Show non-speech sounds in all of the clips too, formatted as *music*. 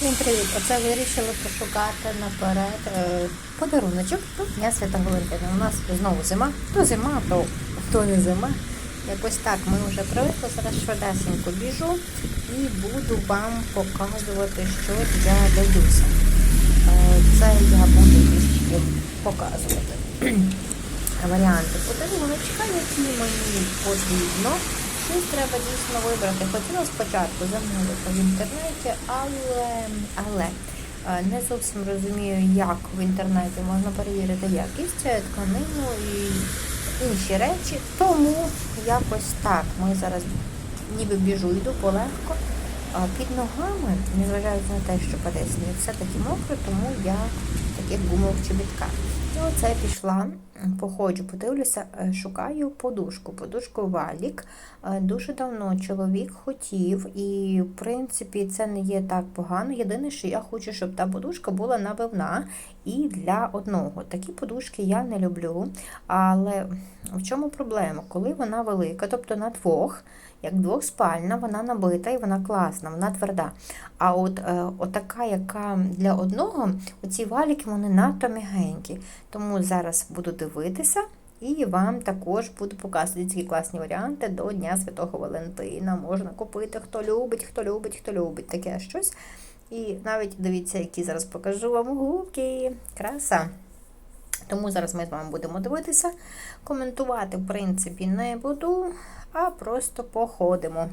Всім привіт! Оце вирішили пошукати наперед е, подаруночок до Дня Святого Валентина. У нас знову зима, то зима, то, то не зима. Якось так ми вже привикли, зараз швидесенько біжу і буду вам показувати, що я даюся. Е, Це я буду показувати *clears throat* варіанти подаруночка, які мені потрібно. Щось треба дійсно вибрати. Хотіла спочатку замовити в інтернеті, але, але е, не зовсім розумію, як в інтернеті можна перевірити якість е, тканину і інші речі. Тому якось так. Ми зараз ніби біжу, йду полегко. Під ногами, незважаючи на те, що паде сніг, все-таки мокро, тому я таких гумових чобітках. І оце пішла, походжу, подивлюся, е, шукаю подушку. Подушку валік. Е, Дуже давно чоловік хотів, і в принципі це не є так погано. Єдине, що я хочу, щоб та подушка була набивна і для одного. Такі подушки я не люблю. Але в чому проблема? Коли вона велика, тобто на двох, як двохспальна, вона набита і вона класна, вона тверда. А от е, отака, яка для одного, оці валіки вони надто м'ягенькі. Тому зараз буду дивитися і вам також буду показувати ці класні варіанти до Дня Святого Валентина. Можна купити, хто любить, хто любить, хто любить таке щось. І навіть дивіться, які зараз покажу вам губки. Краса. Тому зараз ми з вами будемо дивитися. Коментувати, в принципі, не буду, а просто походимо.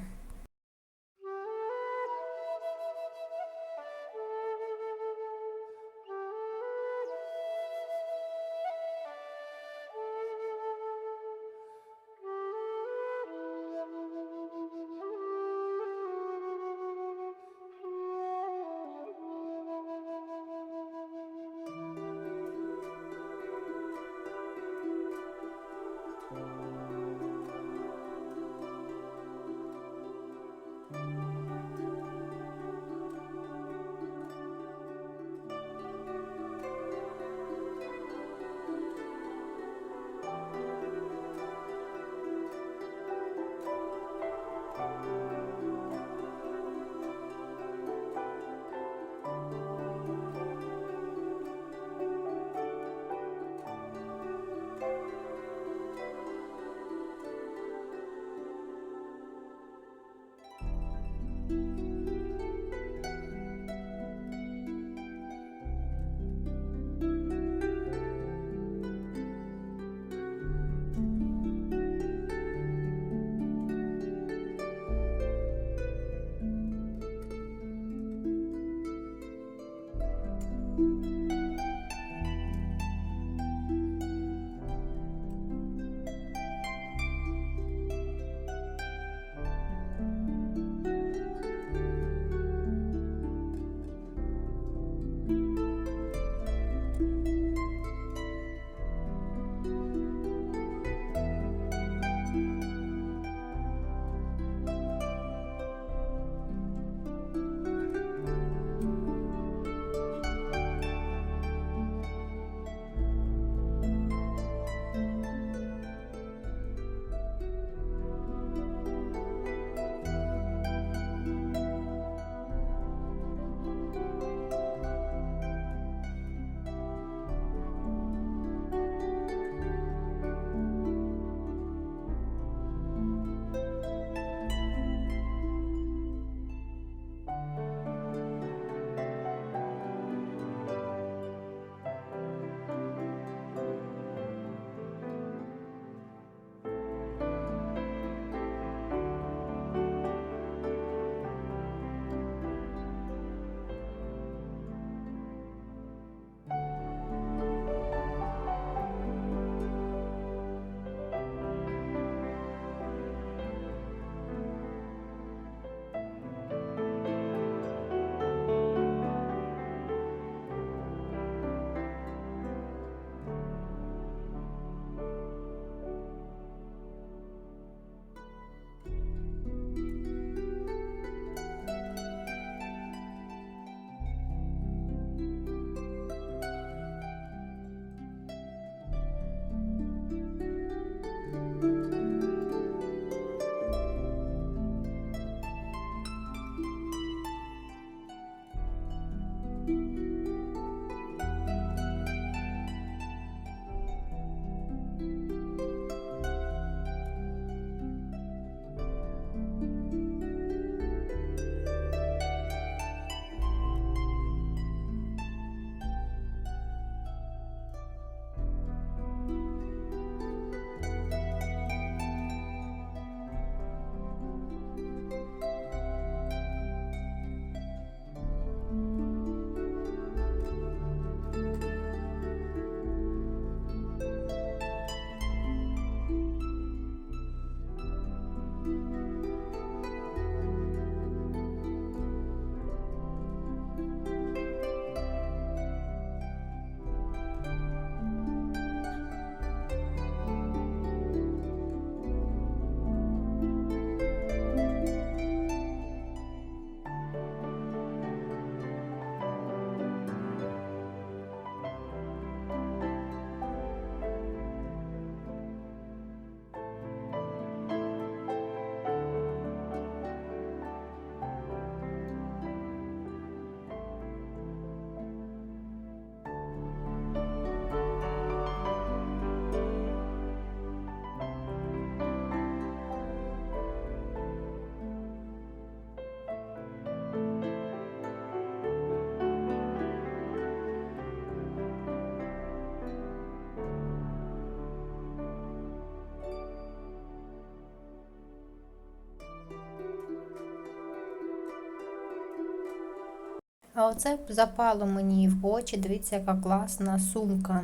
А оце запало мені в очі. Дивіться, яка класна сумка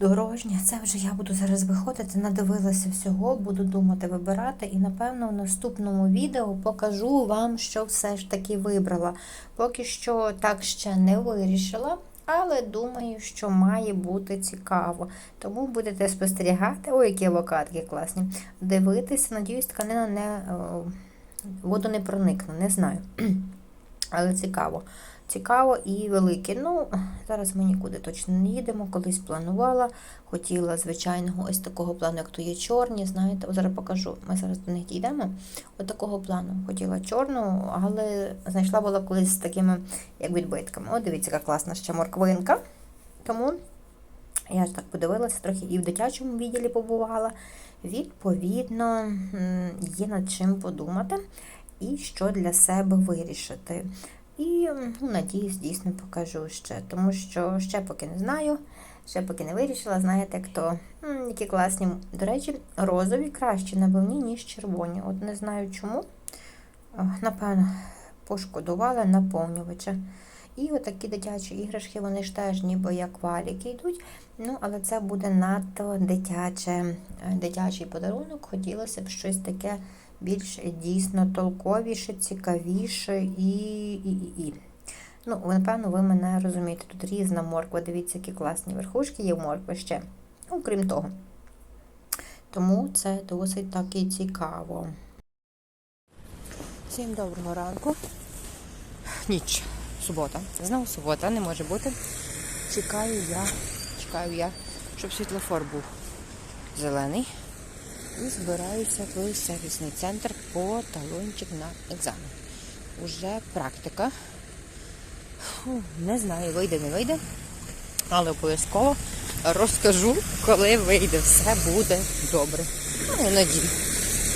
дорожня. Це вже я буду зараз виходити, надивилася всього, буду думати, вибирати. І, напевно, в наступному відео покажу вам, що все ж таки вибрала. Поки що так ще не вирішила. Але думаю, що має бути цікаво. Тому будете спостерігати, ой, які локатки класні. Дивитися, надіюсь, тканина не о, воду не проникне, не знаю. Але цікаво. Цікаво і велике. Ну, зараз ми нікуди точно не їдемо. Колись планувала. Хотіла звичайного ось такого плану, як то є чорні. Знаєте, зараз покажу. Ми зараз до них дійдемо. Ось такого плану. Хотіла чорну, але знайшла була колись з такими як відбитками. О, дивіться, яка класна ще морквинка. Тому я ж так подивилася, трохи і в дитячому відділі побувала. Відповідно, є над чим подумати і що для себе вирішити. І ну, надіюсь, дійсно покажу ще, тому що ще поки не знаю, ще поки не вирішила, знаєте, як то м, які класні. До речі, розові краще набивні, ніж червоні. От не знаю чому. Напевно, пошкодувала наповнювача. І отакі дитячі іграшки, вони ж теж ніби як валіки йдуть. Ну, але це буде надто дитяче, е, дитячий подарунок. Хотілося б щось таке більш дійсно толковіше, цікавіше і. і, і, і. Ну, напевно, ви мене розумієте. Тут різна морква. Дивіться, які класні верхушки є в моркви ще. Ну, крім того. Тому це досить таки цікаво. Всім доброго ранку. Ніч. Субота. Знову субота, не може бути. Чекаю я, чекаю я, щоб світлофор був зелений. І збираюся в сервісний центр по талончик на екзамен. Уже практика. Фу, Не знаю, вийде, не вийде. Але обов'язково розкажу, коли вийде. Все буде добре. Ну, іноді.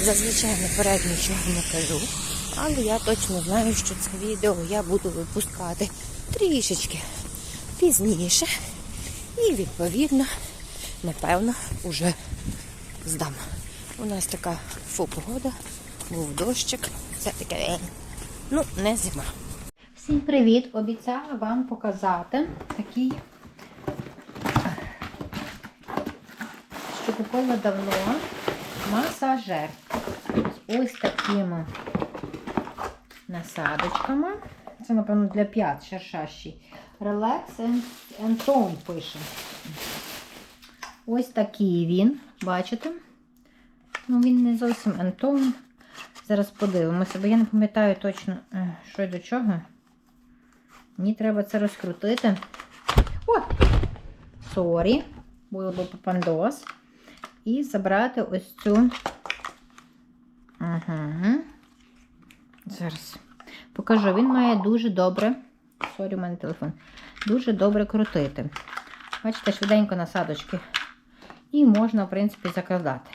Зазвичай наперед нічого не кажу. Але я точно знаю, що це відео я буду випускати трішечки пізніше. І, відповідно, напевно, уже здам. У нас така фу погода, був дощик, все таке. Ну, не зима. Всім привіт! Обіцяла вам показати такий, що купила давно масажер з ось такими насадочками. Це, напевно, для п'ят шершащий. Relax and Tone пише. Ось такий він, бачите? Ну, він не зовсім ентон. Зараз подивимося, бо я не пам'ятаю точно, е, що й до чого. Мені треба це розкрутити. О! Сорі, було б папандос. І забрати ось цю. Ага. Зараз покажу. Він має дуже добре сорі, у мене телефон. Дуже добре крутити. Бачите, швиденько насадочки. І можна, в принципі, закладати.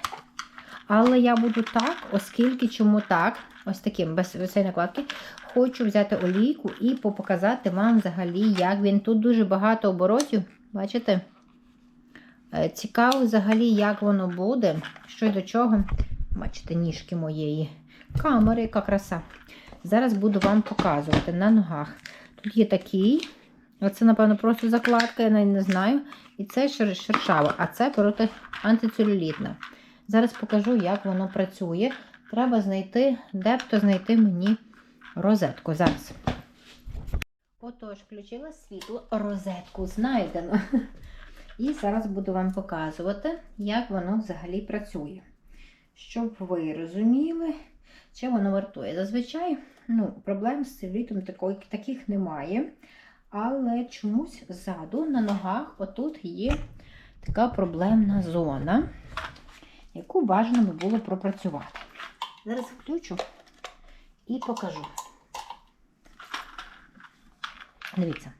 Але я буду так, оскільки чому так, ось таким, без цієї накладки, хочу взяти олійку і показати вам взагалі, як він. Тут дуже багато оборотів, бачите? Е, Цікаво взагалі, як воно буде, що й до чого. Бачите, ніжки моєї камери, яка краса. Зараз буду вам показувати на ногах. Тут є такий, оце, напевно, просто закладка, я навіть не знаю. І це шер- шершава, а це проти антицелюлітна. Зараз покажу, як воно працює. Треба знайти, де б то знайти мені розетку. Зараз. Отож, включила світло, розетку знайдено. І зараз буду вам показувати, як воно взагалі працює. Щоб ви розуміли, чи воно вартує. Зазвичай ну, проблем з целюлітом такої- таких немає. Але чомусь ззаду на ногах отут є така проблемна зона, яку бажано було пропрацювати. Зараз включу і покажу. Дивіться.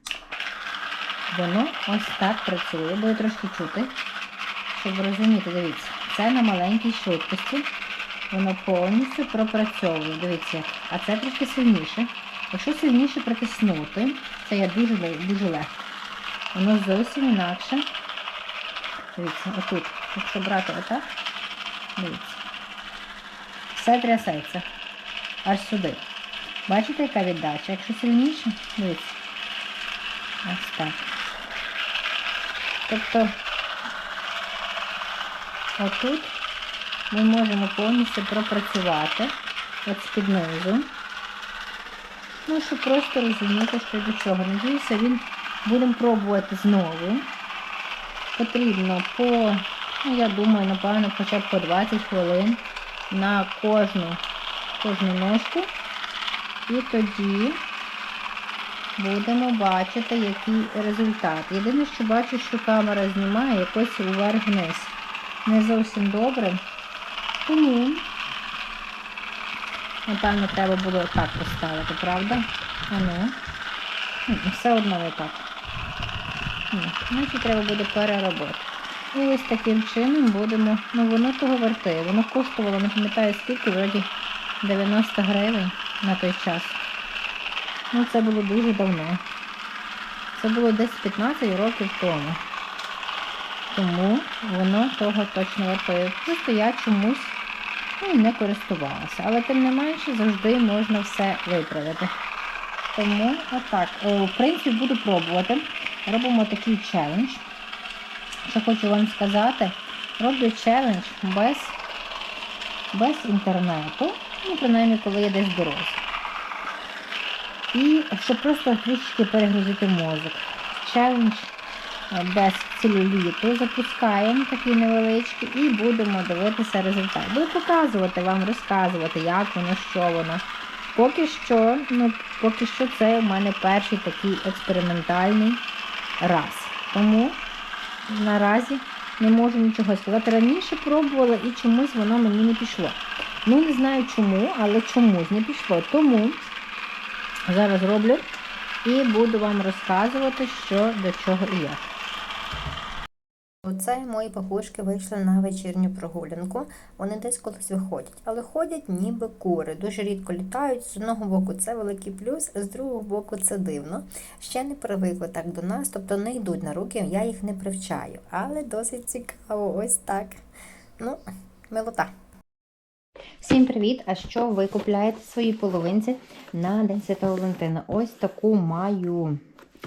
Воно ось так працює, буде трошки чути. Щоб ви розуміти, дивіться, це на маленькій швидкості. Воно повністю пропрацьовує. Дивіться, а це трішки сильніше. Якщо сильніше притиснути, це я дуже дуже легко. Воно зовсім інакше. Дивіться, отут. Якщо брати отак, дивіться. Все трясеться. Аж сюди. Бачите, яка віддача? Якщо сильніше, дивіться. Ось так. Тобто отут ми можемо повністю пропрацювати от з-під низу. Ну, щоб просто розуміти, що до чого. Надіюся, він будемо пробувати знову. Потрібно по, я думаю, напевно, хоча б по 20 хвилин на кожну, кожну ножку. І тоді будемо бачити, який результат. Єдине, що бачу, що камера знімає якось уверх-вниз. Не зовсім добре. Тому, напевно, треба було так поставити, правда? А ну. Все одно не так. Значить, треба буде переробити. І ось таким чином будемо. Ну, воно того вартує. Воно коштувало, не пам'ятаю скільки, вроді 90 гривень на той час. Ну, це було дуже давно. Це було десь 15 років тому. Тому воно того точно вартує. Просто я чомусь ну, не користувалася. Але тим не менше завжди можна все виправити. Тому отак. Е, В принципі, буду пробувати. Робимо такий челендж. Що хочу вам сказати, роблю челендж без, без інтернету. Ну, принаймні, коли я десь дорозі. І щоб просто трішки перегрузити мозок. Челендж е, без целюліту запускаємо такий невеличкий і будемо дивитися результат. Буду показувати вам, розказувати, як воно, що воно. Поки що, ну, поки що це у мене перший такий експериментальний раз. Тому наразі не можу нічого сказати. Раніше пробувала і чомусь воно мені не пішло. Ну, не знаю чому, але чомусь не пішло. Тому зараз роблю і буду вам розказувати, що до чого і як. Оце мої папушки вийшли на вечірню прогулянку. Вони десь колись виходять, але ходять ніби кури. Дуже рідко літають. З одного боку це великий плюс, з другого боку це дивно. Ще не привикли так до нас, тобто не йдуть на руки, я їх не привчаю. Але досить цікаво, ось так. Ну, милота. Всім привіт! А що ви купляєте своїй половинці на День Святого Валентина? Ось таку маю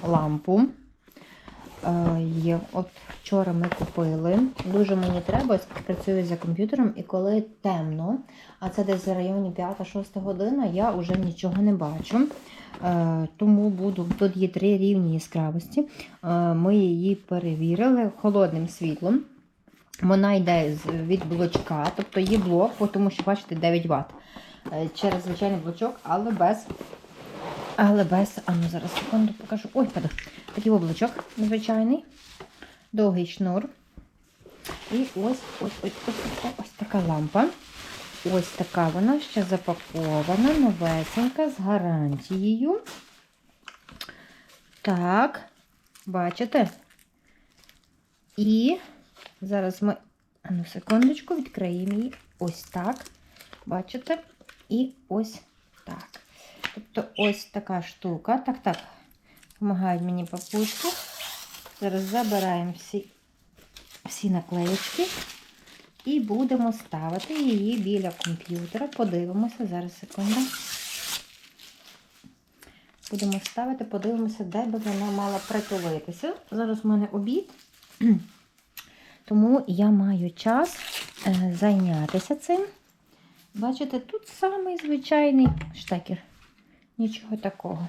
лампу. Е, є. От вчора ми купили. Дуже мені треба, працюю за комп'ютером, і коли темно, а це десь в районі 5-6 година, я вже нічого не бачу. Е, тому буду. Тут є три рівні яскравості. Е, ми її перевірили холодним світлом. Вона йде від блочка, тобто є блок, тому що, бачите, 9 Вт. Через звичайний блочок, але без. Але без. А ну зараз секунду покажу. Ой, паду. Такий облачок звичайний, довгий шнур. І ось ось ось ось, ось, така лампа. Ось така вона ще запакована, новесенька, з гарантією. Так, бачите? І зараз ми, ну, секундочку, відкриємо її ось так. Бачите? І ось так. Тобто ось така штука. Так, так. Помагають мені папушки. Зараз забираємо всі, всі наклеєчки і будемо ставити її біля комп'ютера. Подивимося, зараз секунду. Будемо ставити, подивимося, де би вона мала притулитися. Зараз в мене обід, *clears throat* тому я маю час е, зайнятися цим. Бачите, тут самий звичайний штекер. Нічого такого.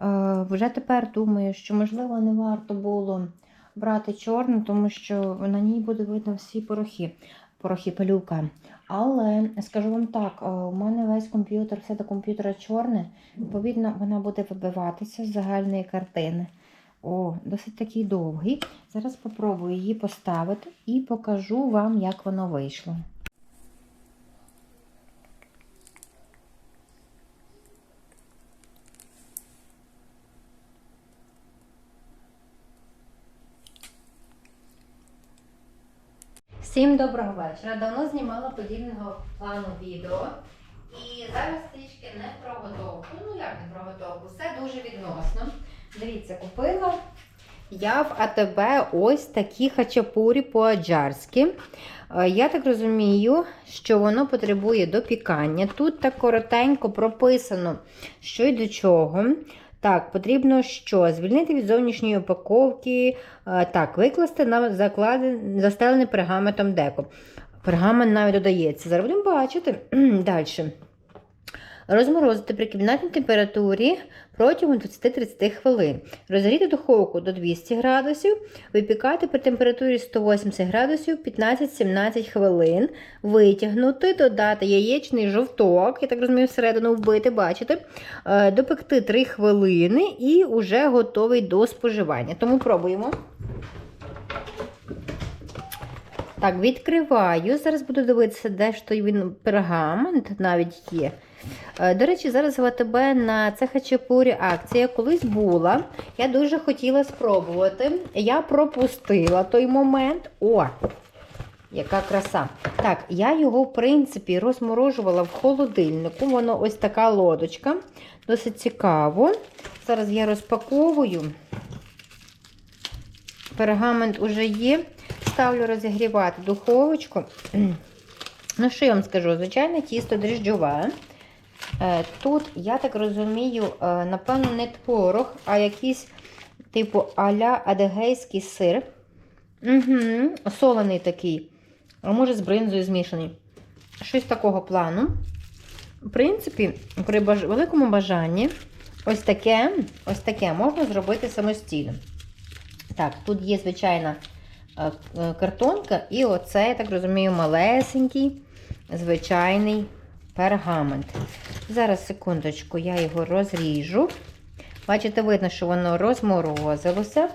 Е, вже тепер думаю, що, можливо, не варто було брати чорну, тому що на ній буде видно всі порохи, порохи пилюка. Але скажу вам так, е, у мене весь комп'ютер, все до комп'ютера чорне, відповідно, вона буде вибиватися з загальної картини. О, досить такий довгий. Зараз спробую її поставити і покажу вам, як воно вийшло. Всім доброго вечора. Давно знімала подібного плану відео. І зараз трішки не про готовку. Ну як не про готовку? Все дуже відносно. Дивіться, купила я в АТБ ось такі хачапурі по-аджарськи. Е, Я так розумію, що воно потребує допікання. Тут так коротенько прописано, що й до чого. Так, потрібно що? Звільнити від зовнішньої упаковки, е, так, викласти на заклади, застелений пергаментом деко. Пергамент навіть додається. Зараз будемо бачити. *clears throat* Далі. Розморозити при кімнатній температурі протягом 20-30 хвилин. Розгріти духовку до 200 градусів, випікати при температурі 180 градусів 15-17 хвилин, витягнути, додати яєчний жовток, я так розумію, всередину вбити, бачите, е, допекти 3 хвилини і вже готовий до споживання. Тому пробуємо. Так, відкриваю. Зараз буду дивитися, де ж той він пергамент навіть є. Е, До речі, зараз в АТБ на це хачапурі акція колись була. Я дуже хотіла спробувати. Я пропустила той момент. О! Яка краса. Так, я його, в принципі, розморожувала в холодильнику. Воно ось така лодочка. Досить цікаво. Зараз я розпаковую. Пергамент уже є. Ставлю розігрівати духовочку. *clears throat* Ну, що я вам скажу? Звичайне тісто дріжджове. Е, Тут, я так розумію, е, напевно, не творог, а якийсь типу аля адегейський сир. Угу, Солений такий. А може з бринзою змішаний. Щось такого плану. В принципі, при баж... великому бажанні ось таке, ось таке можна зробити самостійно. Так, тут є звичайна е, картонка, і оце, я так розумію, малесенький, звичайний пергамент. Зараз, секундочку, я його розріжу. Бачите, видно, що воно розморозилося.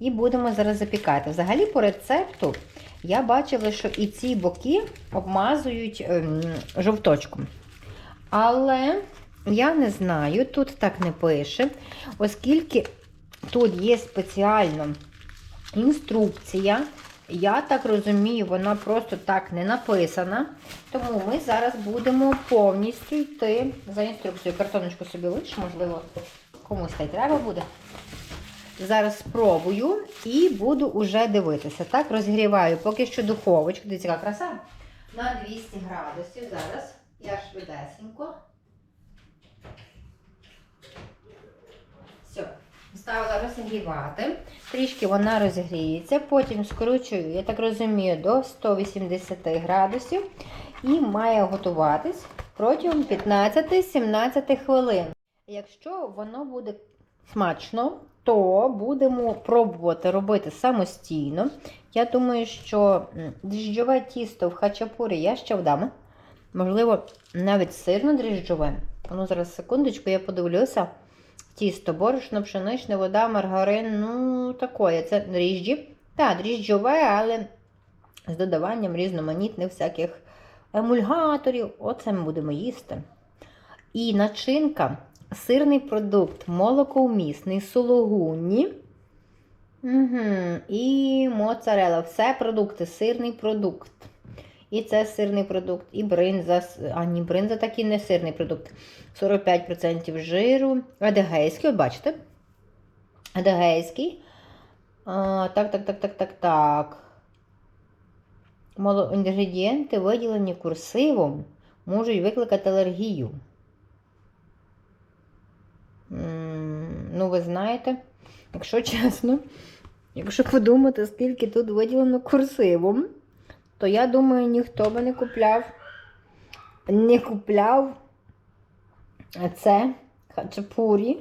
І будемо зараз запікати. Взагалі, по рецепту я бачила, що і ці боки обмазують ем, жовточком. Але я не знаю, тут так не пише, оскільки тут є спеціальна інструкція. Я так розумію, вона просто так не написана. Тому ми зараз будемо повністю йти за інструкцією. Картоночку собі лиш, можливо, комусь та й треба буде. Зараз спробую і буду уже дивитися. Так, розгріваю поки що духовочку. Дивіться, яка краса. На 200 градусів. Зараз я швидесенько. Все. Ставила розігрівати. Трішки вона розігріється, потім скручую, я так розумію, до 180 градусів і має готуватись протягом 15-17 хвилин. Якщо воно буде смачно, то будемо пробувати робити самостійно. Я думаю, що дріжджове тісто в хачапурі я ще вдам. Можливо, навіть сирно дріжджове. Ну, зараз секундочку, я подивлюся. Тісто, борошно, пшеничне, вода, маргарин, ну, такое. Це дріжджі. Так, дріжджове, але з додаванням різноманітних всяких емульгаторів. Оце ми будемо їсти. І начинка сирний продукт, молокоумісний, сулугуні. Угу. І моцарела. Все продукти, сирний продукт. І це сирний продукт, і бринза. А ні, бринза так і не сирний продукт. 45% жиру. Адегейський, от бачите? Адегейський. А, так, так, так, так, так, так. Моло... Інгредієнти, виділені курсивом, можуть викликати алергію. Ну, ви знаєте, якщо чесно, якщо подумати, скільки тут виділено курсивом, то я думаю, ніхто би не купляв, не купляв це хачапурі.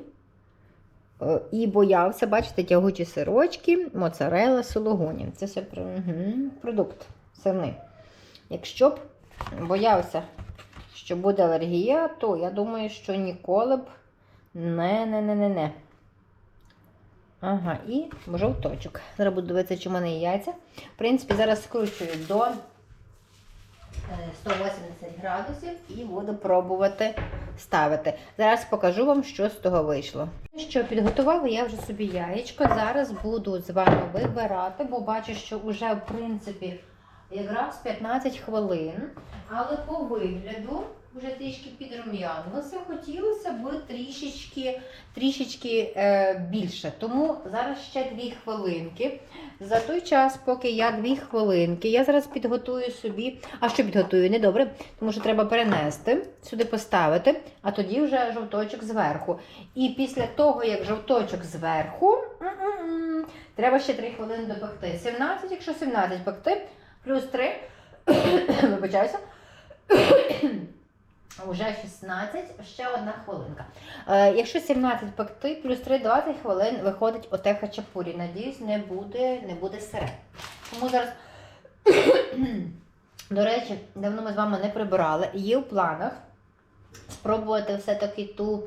Е, І боявся, бачите, тягучі сирочки, моцарела, сулугуні. Це все мгм, продукт сирний. Якщо б боявся, що буде алергія, то я думаю, що ніколи б не-не-не-не-не. Ага, і жовточок. Зараз буду дивитися, чи в мене є яйця. В принципі, зараз скручую до е, 180 градусів і буду пробувати ставити. Зараз покажу вам, що з того вийшло. Що підготувала я вже собі яєчко. Зараз буду з вами вибирати, бо бачу, що вже в принципі якраз 15 хвилин. Але по вигляду вже трішки підрум'янилося. Хотілося б трішечки, трішечки е, більше. Тому зараз ще 2 хвилинки. За той час, поки я 2 хвилинки, я зараз підготую собі. А що підготую? Недобре, тому що треба перенести, сюди поставити, а тоді вже жовточок зверху. І після того, як жовточок зверху, треба ще 3 хвилини допекти. 17, якщо 17 пекти, плюс 3, *coughs* вибачаюся. Уже 16, ще одна хвилинка. Е, якщо 17 пекти, плюс 3 20 хвилин виходить оте хачапурі. Надіюсь, не буде, не буде сире. Тому зараз, *coughs* до речі, давно ми з вами не прибирали. Є в планах спробувати все-таки ту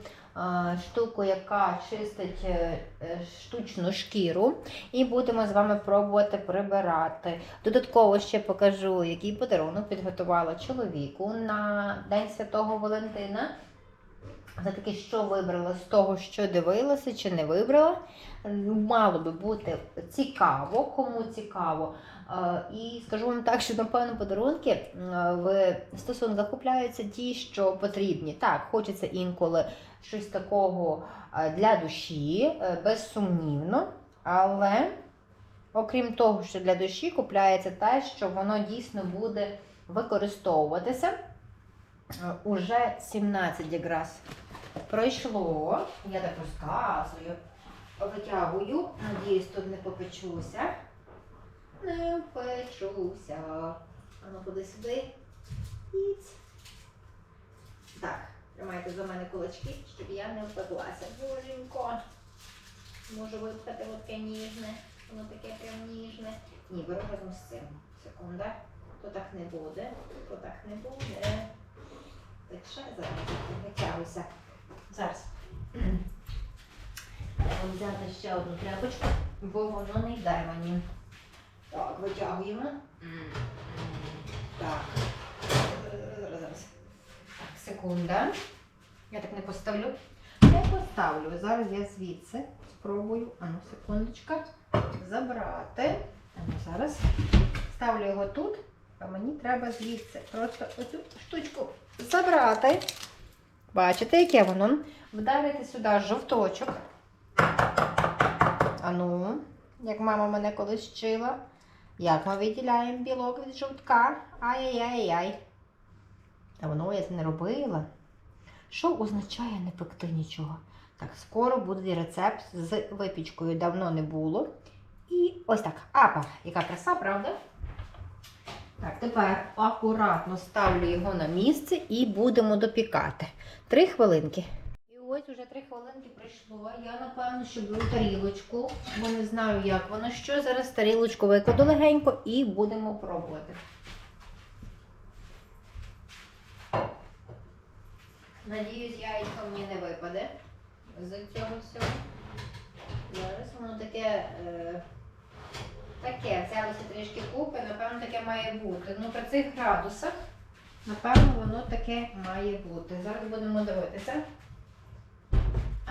штуку, яка чистить е, е, штучну шкіру. І будемо з вами пробувати прибирати. Додатково ще покажу, який подарунок підготувала чоловіку на День Святого Валентина. За таки, що вибрала з того, що дивилася чи не вибрала. Мало би бути цікаво, кому цікаво. Е, І скажу вам так, що напевно подарунки е, в стосунках купляються ті, що потрібні. Так, хочеться інколи щось такого е, для душі, безсумнівно, але окрім того, що для душі купляється те, що воно дійсно буде використовуватися. Уже 17 якраз пройшло. Я так розказую, витягую. Надіюсь, тут не попечуся. Не печуся. А ну куди сюди. Іць. Так, тримайте за мене кулачки, щоб я не впеклася. Боженько. Можу випхати таке ніжне. Воно таке прям ніжне. Ні, беру разом з цим. Секунда. То так не буде, то так не буде. Тече зараз витягуйся. Зараз. Взяти ще одну тряпочку, бо воно не йде мені. Так, витягуємо. Так. Зараз, зараз. Секунда. Я так не поставлю. Не поставлю. Зараз я звідси спробую. Ану, секундочка. Забрати. Ану, зараз. Ставлю його тут, а мені треба звідси просто оцю штучку забрати. Бачите, яке воно? Вдарити сюди жовточок. Ану, як мама мене колись вчила. Як ми виділяємо білок від жовтка? Ай-яй-яй-яй. А воно я це не робила. Що означає не пекти нічого? Так, скоро буде рецепт з випічкою. Давно не було. І ось так. Апа, яка краса, правда? Так, тепер акуратно ставлю його на місце і будемо допікати. Три хвилинки. Ось уже три хвилинки пройшло. Я, напевно, що беру тарілочку, бо не знаю, як воно що. Зараз тарілочку викладу легенько і будемо пробувати. Надіюсь, яйцо мені не випаде з цього всього. Зараз воно таке. Е... Таке, взялося трішки купи, напевно, таке має бути. Ну, при цих градусах, напевно, воно таке має бути. Зараз будемо дивитися.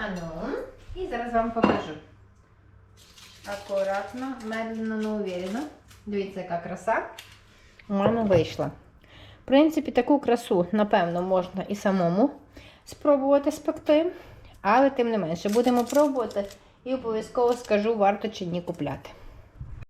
Ану, і зараз вам покажу. Акуратно, медленно, но уверенно. Дивіться, яка краса у мене вийшла. В принципі, таку красу, напевно, можна і самому спробувати спекти, але тим не менше, будемо пробувати і обов'язково скажу, варто чи ні купляти.